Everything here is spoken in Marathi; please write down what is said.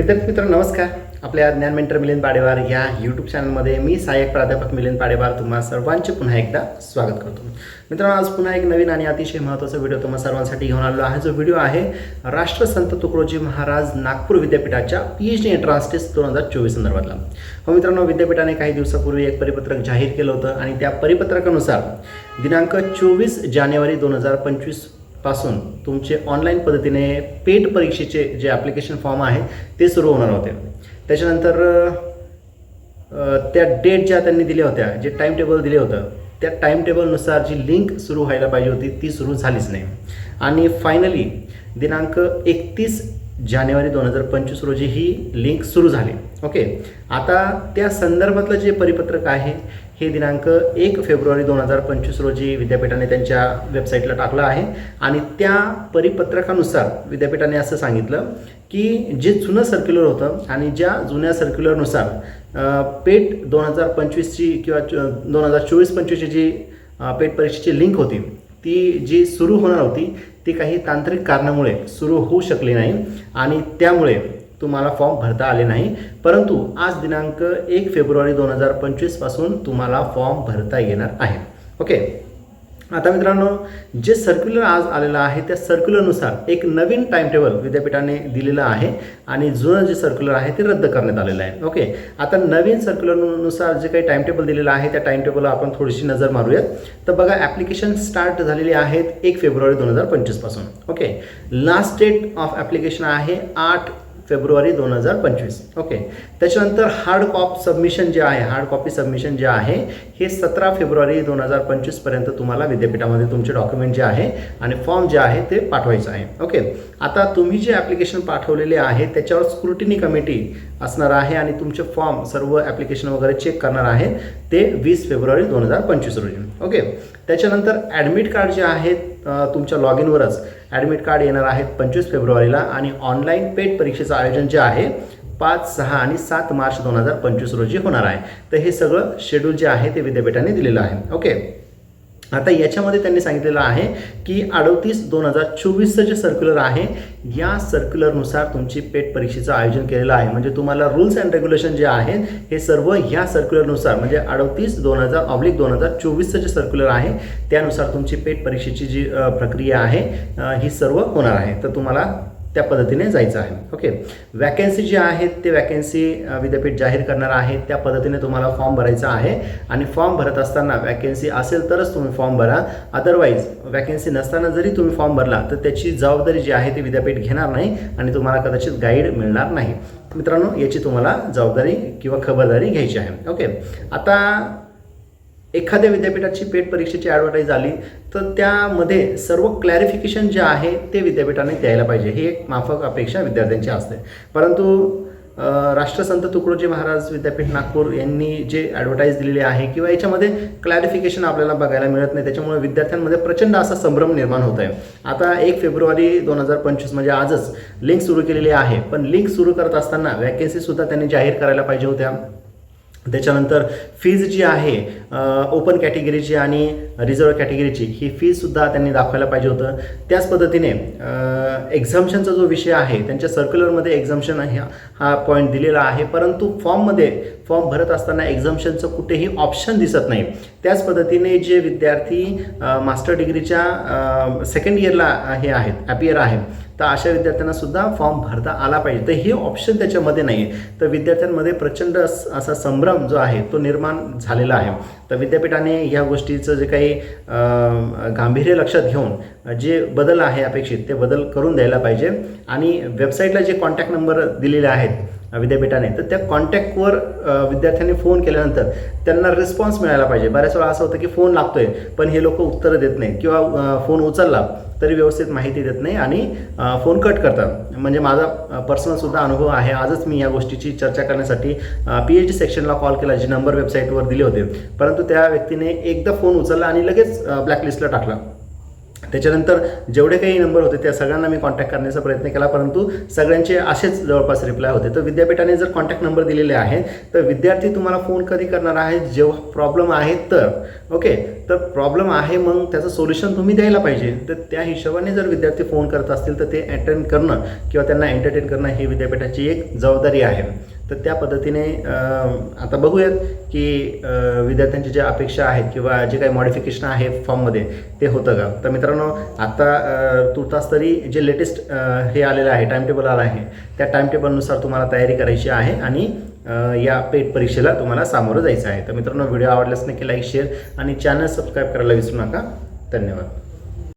विद्यार्थी मित्र नमस्कार. आपल्या ज्ञान मेंटर मिलिंद पाडेवार या यूट्यूब चॅनलमध्ये मी सहाय्यक प्राध्यापक मिलिंद पाडेवार तुम्हा सर्वांचे पुन्हा एकदा स्वागत करतो. मित्रांनो आज पुन्हा एक नवीन आणि अतिशय महत्त्वाचा व्हिडिओ तुम्हा सर्वांसाठी घेऊन आलेलो आहे. जो व्हिडिओ आहे राष्ट्रसंत तुकडोजी महाराज नागपूर विद्यापीठाच्या P H D entrance test दोन हजार चोवीस संदर्भातला. हो मित्रांनो विद्यापीठाने काही दिवसापूर्वी एक परिपत्रक जाहीर केलं होतं आणि त्या परिपत्रकानुसार दिनांक चोवीस जानेवारी दोन हजार पंचवीस पासून तुमचे ऑनलाईन पद्धतीने पेट परीक्षेचे जे ॲप्लिकेशन फॉर्म आहे ते सुरू होणार होते. त्याच्यानंतर त्या डेट ज्या त्यांनी दिल्या होत्या जे टाईम टेबल दिले होतं त्या टाईम टेबलनुसार जी लिंक सुरू व्हायला पाहिजे होती ती सुरू झालीच नाही. आणि फायनली दिनांक एकतीस जानेवारी दोन हजार पंचवीस रोजी ही लिंक सुरू झाली. ओके आता त्या संदर्भातलं जे परिपत्रक आहे हे दिनांक एक फेब्रुवारी दोन हजार पंचवीस रोजी विद्यापीठाने त्यांच्या वेबसाईटला टाकलं आहे. आणि त्या परिपत्रकानुसार विद्यापीठाने असं सांगितलं की जे जुनं सर्क्युलर होतं आणि ज्या जुन्या सर्क्युलरनुसार पेट दोन हजार पंचवीसची किंवा दोन हजार चोवीस पंचवीसची जी पेट परीक्षेची लिंक होती ती जी सुरू होणार होती ती काही तांत्रिक कारणामुळे सुरू होऊ शकली नाही आणि त्यामुळे तुम्हाला फॉर्म भरता आले नाही. परंतु आज दिनांक एक फेब्रुवारी दोन हजार पंचवीसपासून तुम्हाला फॉर्म भरता येणार आहे. ओके? आता मित्रांनो जे सर्क्युलर आज आलेलं आहे त्या सर्क्युलरनुसार एक नवीन टाइम टेबल विद्यापीठाने दिलेलं आहे आणि जुनं जे सर्क्युलर आहे ते रद्द करण्यात आलेलं आहे. ओके आता नवीन सर्क्युलरनुसार जे काही टाइम टेबल दिलेलं आहे त्या टाइम टेबलला आपण थोडीशी नजर मारूयात. तर बघा ॲप्लिकेशन स्टार्ट झालेली आहेत एक फेब्रुवारी दोन हजार पंचवीसपासून okay last date of application आहे आठ फेब्रुवारी दोन हजार पंचवीस. ओके त्याच्यानंतर हार्ड कॉप सबमिशन जे आहे हार्ड कॉपी सबमिशन जे आहे हे सतरा फेब्रुवारी दोन हजार पंचवीसपर्यंत तुम्हाला विद्यापीठामध्ये तुमचे डॉक्युमेंट जे आहे आणि फॉर्म जे आहे ते पाठवायचं आहे. ओके आता तुम्ही जे ॲप्लिकेशन पाठवलेले आहे त्याच्यावर स्क्रुटिनी कमिटी असणार आहे आणि तुमचे फॉर्म सर्व ॲप्लिकेशन वगैरे चेक करणार आहे ते वीस फेब्रुवारी दोन हजार पंचवीस रोजी. ओके त्याच्यानंतर ॲडमिट कार्ड जे आहे तुमच्या लॉग इनवरच ॲडमिट कार्ड येणार आहेत पंचवीस फेब्रुवारीला आणि ऑनलाईन पेट परीक्षेचं आयोजन जे आहे पाच सहा आणि सात मार्च दोन हजार पंचवीस रोजी होणार आहे. तर हे सगळं शेड्यूल जे आहे ते विद्यापीठाने दिलेलं आहे. ओके आता याच्यामध्ये त्यांनी सांगितलेलं आहे की अडतीस दोन हजार चोवीसचं जे सर्क्युलर आहे या सर्क्युलरनुसार तुमची पेट परीक्षेचं आयोजन केलेलं आहे. म्हणजे तुम्हाला रूल्स अँड रेग्युलेशन जे आहेत हे सर्व या सर्क्युलरनुसार म्हणजे अडतीस दोन हजार ऑब्लिक दोन हजार चोवीसचं जे सर्क्युलर आहे त्यानुसार तुमची पेट परीक्षेची जी प्रक्रिया आहे ही सर्व होणार आहे. तर तुम्हाला त्या पद्धतीने जायचं आहे. ओके वॅकन्सी जे आहेत ते वॅकन्सी विद्यापीठ जाहीर करणार आहे त्या पद्धतीने तुम्हाला फॉर्म भरायचा आहे. आणि फॉर्म भरत असताना वॅकन्सी असेल तरच तुम्ही फॉर्म भरा. अदरवाईज वॅकन्सी नसताना जरी तुम्ही फॉर्म भरला तर त्याची जबाबदारी जी आहे ती विद्यापीठ घेणार नाही आणि तुम्हाला कदाचित गाईड मिळणार नाही. मित्रांनो याची तुम्हाला जबाबदारी किंवा खबरदारी घ्यायची आहे. ओके आता एखाद्या विद्यापीठाची पेट परीक्षेची ॲडव्हर्टाईज आली तर त्यामध्ये सर्व क्लॅरिफिकेशन जे आहे ते विद्यापीठाने द्यायला पाहिजे. ही एक माफक अपेक्षा विद्यार्थ्यांची असते. परंतु राष्ट्रसंत तुकडोजी महाराज विद्यापीठ नागपूर यांनी जे ॲडव्हर्टाईज दिलेली आहे किंवा याच्यामध्ये क्लॅरिफिकेशन आपल्याला बघायला मिळत नाही त्याच्यामुळे विद्यार्थ्यांमध्ये प्रचंड असा संभ्रम निर्माण होत आहे. आता एक फेब्रुवारी दोन हजार पंचवीस म्हणजे आजच लिंक सुरू केलेली आहे. पण लिंक सुरू करत असताना वॅकेन्सीसुद्धा त्यांनी जाहीर करायला पाहिजे होत्या. त्याच्यानंतर फीज जी आहे ओपन कॅटेगरीची आणि रिझर्व कॅटेगरीची ही फीजसुद्धा त्यांनी दाखवायला पाहिजे होतं. त्याच पद्धतीने एक्झाम्शनचा जो विषय आहे त्यांच्या सर्क्युलरमध्ये एक्झाम्शन हा हा पॉईंट दिलेला आहे. परंतु फॉर्ममध्ये फॉर्म भरत असताना एक्झाम्शनचं कुठेही ऑप्शन दिसत नाही. त्याच पद्धतीने जे विद्यार्थी मास्टर डिग्रीच्या सेकंड इयरला हे आहेत ॲपियर आहे तर अशा विद्यार्थ्यांना सुद्धा फॉर्म भरता आला पाहिजे. तर हे ऑप्शन त्याच्यामध्ये नाही आहे तर विद्यार्थ्यांमध्ये प्रचंड असा संभ्रम जो आहे तो निर्माण झालेला आहे. तर विद्यापीठाने ह्या गोष्टीचं जे काही गांभीर्य लक्षात घेऊन जे बदल आहे अपेक्षित ते बदल करून द्यायला पाहिजे. आणि वेबसाईटला जे कॉन्टॅक्ट नंबर दिलेले आहेत विद्यापीठाने तर त्या कॉन्टॅक्टवर विद्यार्थ्यांनी फोन केल्यानंतर त्यांना रिस्पॉन्स मिळायला पाहिजे. बऱ्याच वेळा असं होतं की फोन लागतोय पण हे लोक उत्तरं देत नाहीत. किंवा फोन उचलला तरी व्यवस्थित माहिती देत नाही आणि फोन कट करतात. म्हणजे माझा पर्सनलसुद्धा अनुभव आहे. आजच मी या गोष्टीची चर्चा करण्यासाठी पी एच डी सेक्शनला कॉल केला जे नंबर वेबसाईटवर दिले होते. परंतु त्या व्यक्तीने एकदा फोन उचलला आणि लगेच ब्लॅकलिस्टला टाकला. त्याच्यानंतर जेवढे काही नंबर होते त्या सगळ्यांना मी कॉन्टॅक्ट करण्याचा प्रयत्न केला परंतु सगळ्यांचे असेच जवळपास रिप्लाय होते. तर विद्यापीठाने जर कॉन्टॅक्ट नंबर दिलेले आहेत तर विद्यार्थी तुम्हाला फोन कधी करणार आहे? जेव्हा प्रॉब्लेम आहे तर. ओके तर प्रॉब्लेम आहे मग त्याचं सोल्युशन तुम्ही द्यायला पाहिजे. तर त्या हिशोबाने जर विद्यार्थी फोन करत असतील तर ते अटेंड करणं किंवा त्यांना एंटरटेन करणं ही विद्यापीठाची एक जबाबदारी आहे. तर त्या पद्धतीने आता बघूयात की विद्यार्थ्यांची ज्या अपेक्षा आहेत किंवा जे काही मॉडिफिकेशन आहे फॉर्ममध्ये ते होतं का? तर मित्रांनो आता तुर्तास तरी जे लेटेस्ट हे आलेलं आहे टाइम टेबल आलं आहे त्या टाइम टेबलनुसार तुम्हाला तयारी करायची आहे आणि या पेट परीक्षेला तुम्हाला सामोरं जायचं आहे. तर मित्रांनो व्हिडिओ आवडल्यास नक्की लाईक शेअर आणि चॅनल सबस्क्राईब करायला विसरू नका. धन्यवाद.